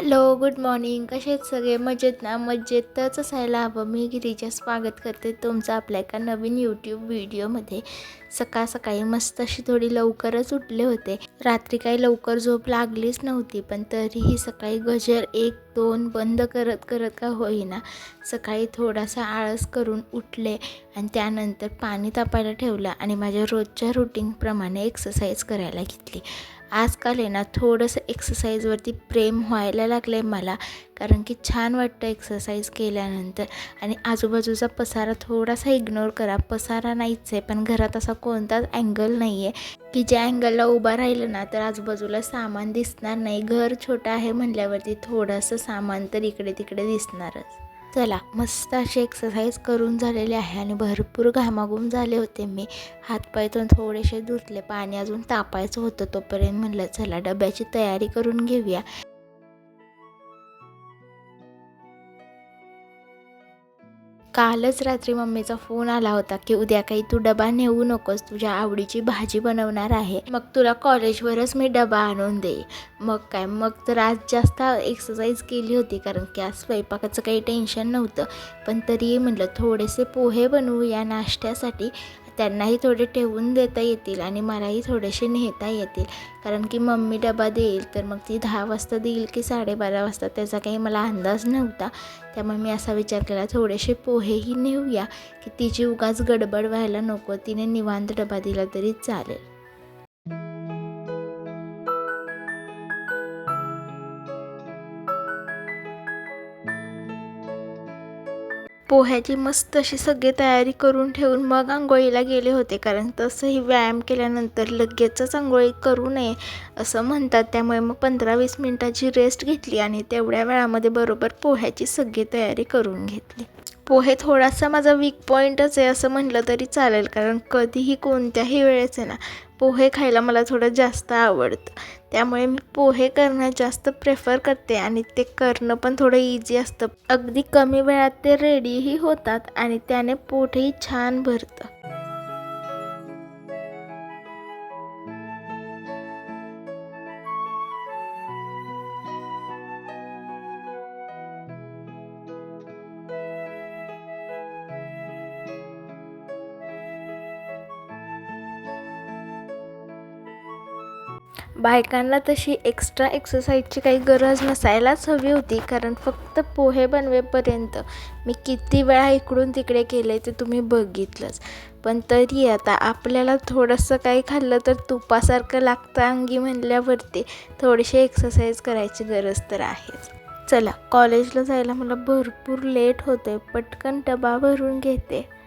Hello good morning. कसे आहेत सगळे? मजेत ना? मजेतच असायला हवं. मी गिरीच्या स्वागत करते तुमचं आपल्या एका नवीन यूट्यूब व्हिडिओमध्ये. सकाळ सकाळी मस्त अशी थोडी लवकरच उठले होते. रात्री काही लवकर झोप लागलीच नव्हती पण तरीही सकाळी गजर एक दोन बंद करत करत का होईना सकाळी थोडासा आळस करून उठले आणि त्यानंतर पाणी तापायला ठेवलं आणि माझ्या रोजच्या रुटीनप्रमाणे एक्सरसाइज करायला घेतली. आजकाल आहे ना थोडंसं एक्सरसाइजवरती प्रेम व्हायला लागलं आहे मला. कारण की छान वाटतं एक्सरसाइज केल्यानंतर. आणि आजूबाजूचा पसारा थोडासा इग्नोर करा. पसारा नाहीच आहे पण घरात असा कोणताच अँगल नाही आहे की ज्या अँगलला उभा राहिलं ना तर आजूबाजूला सामान दिसणार नाही. घर छोटं आहे म्हणल्यावरती थोडंसं सामान तर इकडे तिकडे दिसणारच. चला मस्त अशी एक्सरसाइज करून झालेली आहे आणि भरपूर घामाघूम झाले होते मी. हातपायतून थोडेसे धुतले पाणी अजून तापायचं होतं तोपर्यंत म्हणलं चला डब्याची तयारी करून घेऊया. कालच रात्री मम्मीचा फोन आला होता की उद्या काही तू डबा नेऊ नकोस तुझ्या आवडीची भाजी बनवणार आहे. मग तुला कॉलेजवरच मी डबा आणून दे. मग काय मग तर आज जास्त एक्सरसाइज केली होती कारण की आज स्वयंपाकाचं काही टेन्शन नव्हतं. पण तरीही म्हटलं थोडेसे पोहे बनवू या नाश्त्यासाठी. त्यांनाही थोडे ठेवून देता येतील आणि मलाही थोडेसे नेता येतील. कारण की मम्मी डबा देईल तर मग ती दहा वाजता देईल की साडेबारा वाजता? त्याचा काही मला अंदाज नव्हता. त्यामुळे मी असा विचार केला थोडेसे पोहेही नेऊया की तिची उगाच गडबड व्हायला नको. तिने निवांत डबा दिला तरी चालेल. पोह्याची मस्त अशी सगळी तयारी करून ठेवून मग आंघोळीला गेले होते. कारण तसंही व्यायाम केल्यानंतर लगेचच आंघोळी करू नये असं म्हणतात. त्यामुळे मग पंधरा वीस मिनटाची रेस्ट घेतली आणि तेवढ्या वेळामध्ये बरोबर पोह्याची सगळी तयारी करून घेतली. पोहे थोडासा माझा वीक पॉईंटच आहे असं म्हटलं तरी चालेल. कारण कधीही कोणत्याही वेळेस आहे ना पोहे खायला मला थोडं जास्त आवडतं. त्यामुळे मी पोहे करणं जास्त प्रेफर करते आणि ते करणं पण थोडं इझी असतं. अगदी कमी वेळात ते रेडीही होतात आणि त्याने पोटही छान भरतं. बायकांना तशी एक्स्ट्रा एक्सरसाइजची काही गरज नसायलाच हवी होती. कारण फक्त पोहे बनवेपर्यंत मी किती वेळा इकडून तिकडे केले ते तुम्ही बघितलंच. पण तरी आता आपल्याला थोडंसं काही खाल्लं तर तुपासारखं लागतं अंगी म्हणल्यावरती थोडीशी एक्सरसाइज करायची गरज तर आहेच. चला कॉलेजला जायला मला भरपूर लेट होते पटकन डबा भरून घेते.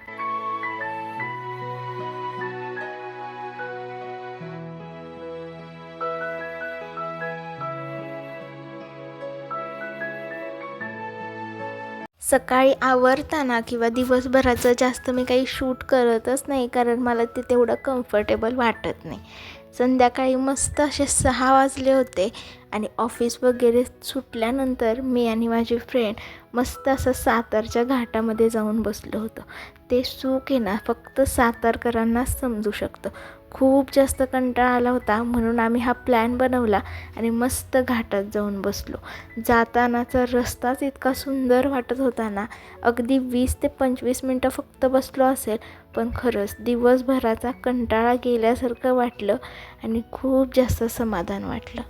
सकाळी आवरताना किंवा दिवसभराचं जास्त मी काही शूट करतच नाही कारण मला ते तेवढं कम्फर्टेबल वाटत नाही. संध्याकाळी मस्त असे सहा वाजले होते आणि ऑफिस वगैरे सुटल्यानंतर मी आणि माझी फ्रेंड मस्त असं सातारच्या घाटामध्ये जाऊन बसलो होतं. ते सुख आहे ना फक्त सातारकरांनाच समजू शकतं. खूप जास्त कंटाळा आला होता म्हणून आम्ही हा प्लॅन बनवला आणि मस्त घाटात जाऊन बसलो. जातानाचा रस्ताच इतका सुंदर वाटत होता ना. अगदी वीस ते पंचवीस मिनटं फक्त बसलो असेल पण खरंच दिवसभराचा कंटाळा गेल्यासारखं वाटलं आणि खूप जास्त समाधान वाटलं.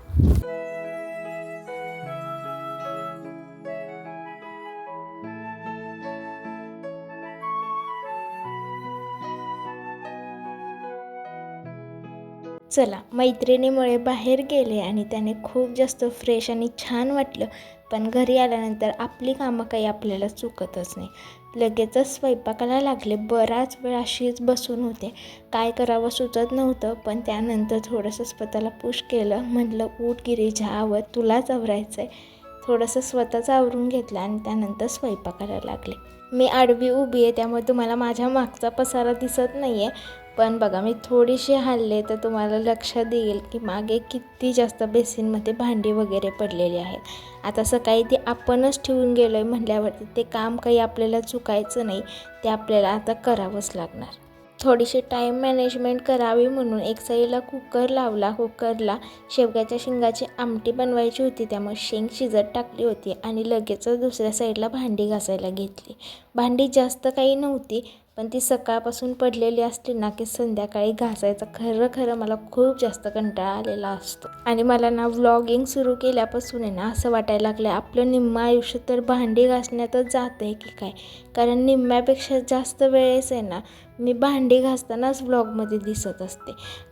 चला मैत्रिणीमुळे बाहेर गेले आणि त्याने खूप जास्त फ्रेश आणि छान वाटलं. पण घरी आल्यानंतर आपली कामं काही आपल्याला चुकतच नाही. लगेचच स्वयंपाकाला लागले. बराच वेळ अशीच बसून होते. काय करावं सुचत नव्हतं पण त्यानंतर थोडंसं स्वतःला पुश केलं. म्हटलं ऊट गिरीच्या आवर तुलाच आवरायचं आहे थोडंसं स्वतःच आवरून घेतलं आणि त्यानंतर स्वयंपाकाला लागले. मी आडवी उभी आहे त्यामुळे तुम्हाला माझ्या मागचा पसारा दिसत नाही आहे पण बघा मी थोडीशी हल्ले तर तुम्हाला लक्षात येईल की मागे किती जास्त बेसिनमध्ये भांडी वगैरे पडलेली आहेत. आता सकाळी ती आपणच ठेवून गेलो आहे म्हटल्यावरती ते काम काही आपल्याला चुकायचं नाही ते आपल्याला आता करावंच लागणार. थोडीशी टाईम मॅनेजमेंट करावी म्हणून एक साईडला कुकर लावला. कुकरला शेवग्याच्या शेंगाची आमटी बनवायची होती त्यामुळे शेंग शिजत टाकली होती आणि लगेचच दुसऱ्या साईडला भांडी घासायला घेतली. भांडी जास्त काही नव्हती पण ती सकाळपासून पडलेली असली ना की संध्याकाळी घासायचा खरं खरं मला खूप जास्त कंटाळा आलेला असतो. आणि मला ना व्लॉगिंग सुरू केल्यापासून आहे ना असं वाटायला लागलं आपलं निम्मं आयुष्य तर भांडी घासण्यातच जात आहे की काय? कारण निम्म्यापेक्षा जास्त वेळेस आहे ना मी भांडी घासतानाच व्लॉगमध्ये दिसत असते.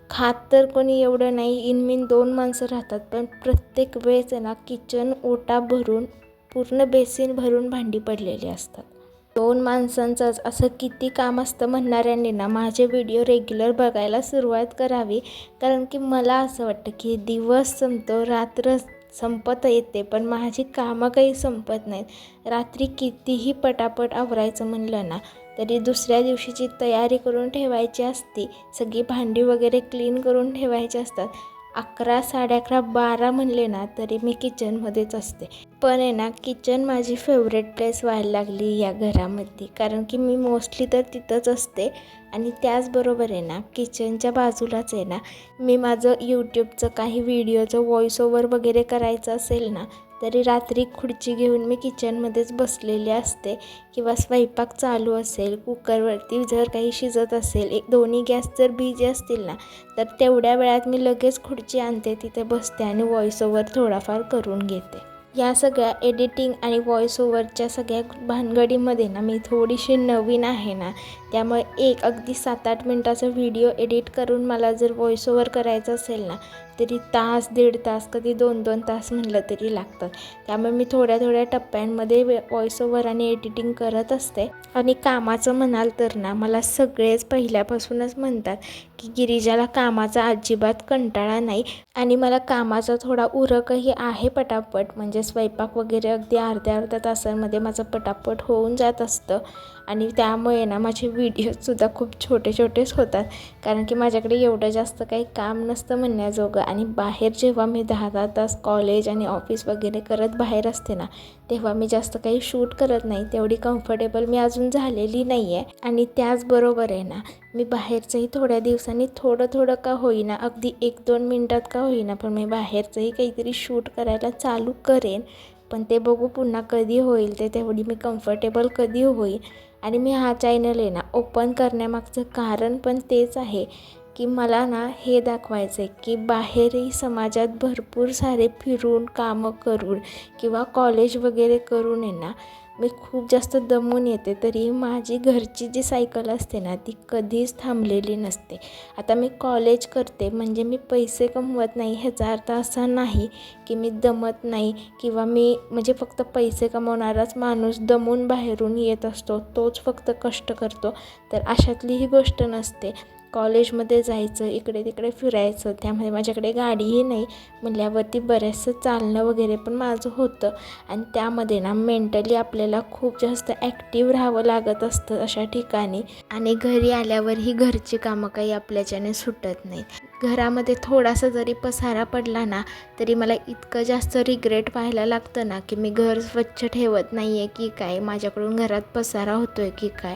खात तर कोणी एवढं नाही इनमिन दोन माणसं राहतात पण प्रत्येक वेळेस आहे ना किचन ओटा भरून पूर्ण बेसिन भरून भांडी पडलेली असतात. दोन माणसांचंच असं किती काम असतं म्हणणाऱ्यांनी ना माझे व्हिडिओ रेग्युलर बघायला सुरुवात करावी. कारण की मला असं वाटतं की दिवस संपतो रात्र संपत येते पण माझी कामं काही संपत नाहीत. रात्री कितीही पटापट आवरायचं म्हणलं ना तरी दुसऱ्या दिवशीची तयारी करून ठेवायची असती. सगळी भांडी वगैरे क्लीन करून ठेवायची असतात. अकरा साडे अकरा बारा म्हणले ना तरी मी किचनमध्येच असते. पण आहे ना किचन माझी फेवरेट प्लेस व्हायला लागली या घरामध्ये. कारण की मी मोस्टली तर तिथंच असते. आणि त्याचबरोबर आहे ना किचनच्या बाजूलाच आहे ना मी माझं यूट्यूबचं काही व्हिडिओचं व्हॉइस ओव्हर वगैरे करायचं असेल ना तरी रात्री खुर्ची घेऊन मी किचनमध्येच बसलेली असते. किंवा स्वयंपाक चालू असेल कुकरवरती जर काही शिजत असेल एक दोन्ही गॅस जर बिझी असतील ना तर तेवढ्या वेळात मी लगेच खुर्ची आणते तिथे बसते आणि व्हॉइस ओव्हर थोडाफार करून घेते. या सगळ्या एडिटिंग आणि व्हॉइस ओव्हरच्या सगळ्या भानगडीमध्ये ना मी थोडीशी नवीन आहे ना त्यामुळे एक अगदी सात आठ मिनटाचा व्हिडिओ एडिट करून मला जर व्हॉइस ओव्हर करायचं असेल ना तरी तास दीड तास कधी दोन दोन तास म्हणलं तरी लागतात त्यामुळे मी थोड्या थोड्या टप्प्यांमध्ये व्हॉइस ओव्हर आणि एडिटिंग करत असते. आणि कामाचं म्हणाल तर ना मला सगळेच पहिल्यापासूनच म्हणतात की गिरिजाला कामाचा अजिबात कंटाळा नाही. आणि मला कामाचा थोडा उरकही आहे पटापट. म्हणजे स्वयंपाक वगैरे अगदी अर्ध्या अर्ध्या तासांमध्ये माझं पटापट होऊन जात असतं. आणि त्यामुळे ना माझे व्हिडिओजसुद्धा खूप छोटे छोटेच होतात. कारण की माझ्याकडे एवढं जास्त काही काम नसतं म्हणण्याजोगं. आणि बाहेर जेव्हा मी दहा दहा तास कॉलेज आणि ऑफिस वगैरे करत बाहेर असते ना तेव्हा मी जास्त काही शूट करत नाही. तेवढी कम्फर्टेबल मी अजून झालेली नाही आहे आणि त्याचबरोबर आहे ना मी बाहेरचंही थोड्या दिवसांनी थोडं थोडं का होईना अगदी एक दोन मिनटात का होईना पण मी बाहेरचंही काहीतरी शूट करायला चालू करेन. पण ते बघू पुन्हा कधी होईल ते तेवढी मी कम्फर्टेबल कधी होईल. आणि मी हा चॅनल आहे ना ओपन करण्यामागचं कारण पण तेच आहे की मला ना हे दाखवायचं आहे की बाहेरही समाजात भरपूर सारे फिरून कामं करून किंवा कॉलेज वगैरे करून आहे ना मी खूप जास्त दमून येते तरी माझी घरची जी सायकल असते ना ती कधीच थांबलेली नसते. आता मी कॉलेज करते म्हणजे मी पैसे कमवत नाही ह्याचा अर्थ असा नाही की मी दमत नाही किंवा मी म्हणजे फक्त पैसे कमवणाराच माणूस दमून बाहेरून येत असतो तोच फक्त कष्ट करतो. तर अशातली ही गोष्ट नसते. कॉलेजमध्ये जायचं इकडे तिकडे फिरायचं त्यामध्ये माझ्याकडे गाडीही नाही. म्हणल्यावरती बऱ्याचसं चालणं वगैरे पण माझं होतं. आणि त्यामध्ये ना मेंटली आपल्याला खूप जास्त ॲक्टिव्ह राहावं लागत असतं अशा ठिकाणी. आणि घरी आल्यावर ही घरची कामं काही आपल्याच्याने सुटत नाहीत. घरामध्ये थोडासा जरी पसारा पडला ना तरी मला इतकं जास्त रिग्रेट व्हायला लागतं ना की मी घर स्वच्छ ठेवत नाही आहे की काय? माझ्याकडून घरात पसारा होतो आहे की काय?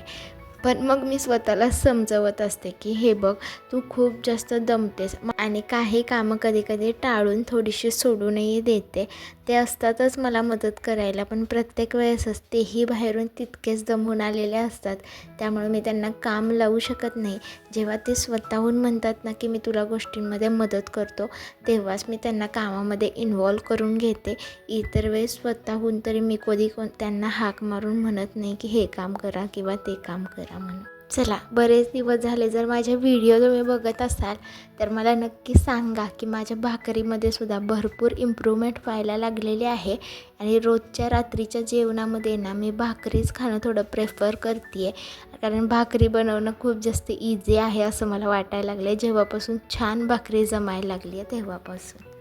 पण मग मी स्वतःला समजवत असते की हे बघ तू खूप जास्त दमतेस. आणि काही कामं कधी कधी टाळून थोडीशी सोडूनही देते. ते असतातच मला मदत करायला. पण प्रत्येक वेळेसच तेही बाहेरून तितकेच दमून आलेले असतात. त्यामुळे मी त्यांना काम लावू शकत नाही. जेव्हा ते स्वतःहून म्हणतात ना की मी तुला गोष्टींमध्ये मदत करतो तेव्हाच मी त्यांना कामामध्ये इन्वॉल्व करून घेते. इतर वेळेस स्वतःहून तरी मी कधी कोण त्यांना हाक मारून म्हणत नाही की हे काम करा किंवा ते काम करा. म्हणून. चला बरेच दिवस झाले जर माझ्या व्हिडिओ तुम्ही बघत असाल तर मला नक्की सांगा की माझ्या भाकरीमध्ये सुद्धा भरपूर इम्प्रूव्हमेंट व्हायला लागलेली आहे. आणि रोजच्या रात्रीच्या जेवणामध्ये ना मी भाकरीच खाणं थोडं प्रेफर करते आहे कारण भाकरी बनवणं खूप जास्त इझी आहे असं मला वाटायला लागलं आहे जेव्हापासून छान भाकरी जमायला लागली आहे तेव्हापासून.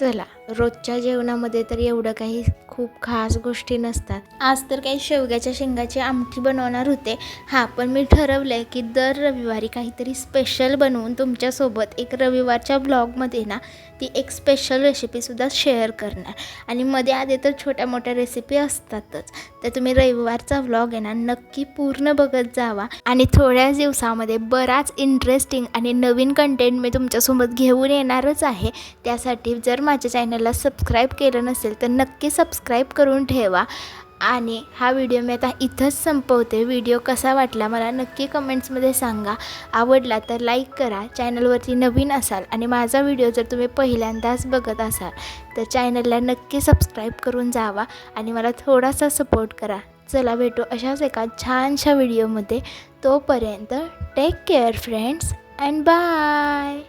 चला रोजच्या जेवणामध्ये तर एवढं काही खूप खास गोष्टी नसतात. आज तर काही शेवग्याच्या शेंगाची आमटी बनवणार होते. हां पण मी ठरवलं आहे की दर रविवारी काहीतरी स्पेशल बनवून तुमच्यासोबत एक रविवारच्या ब्लॉगमध्ये ना ती एक स्पेशल रेसिपीसुद्धा शेअर करणार. आणि मध्ये आधी तर छोट्या मोठ्या रेसिपी असतातच. तर तुम्ही रविवारचा व्लॉग आहे ना नक्की पूर्ण बघत जावा. आणि थोड्याच दिवसामध्ये बराच इंटरेस्टिंग आणि नवीन कंटेंट मी तुमच्यासोबत घेऊन येणारच आहे. त्यासाठी जर माझ्या चॅनलला सबस्क्राईब केलं नसेल तर नक्की सबस्क्राईब करून ठेवा. आणि हा व्हिडिओ मी आता इथंच संपवते. व्हिडिओ कसा वाटला मला नक्की कमेंट्समध्ये सांगा. आवडला तर लाईक करा. चॅनलवरती नवीन असाल आणि माझा व्हिडिओ जर तुम्ही पहिल्यांदाच बघत असाल तर चॅनलला नक्की सबस्क्राईब करून जावा आणि मला थोडासा सपोर्ट करा. चला भेटू अशाच एका छानशा व्हिडिओमध्ये. तोपर्यंत take care friends and bye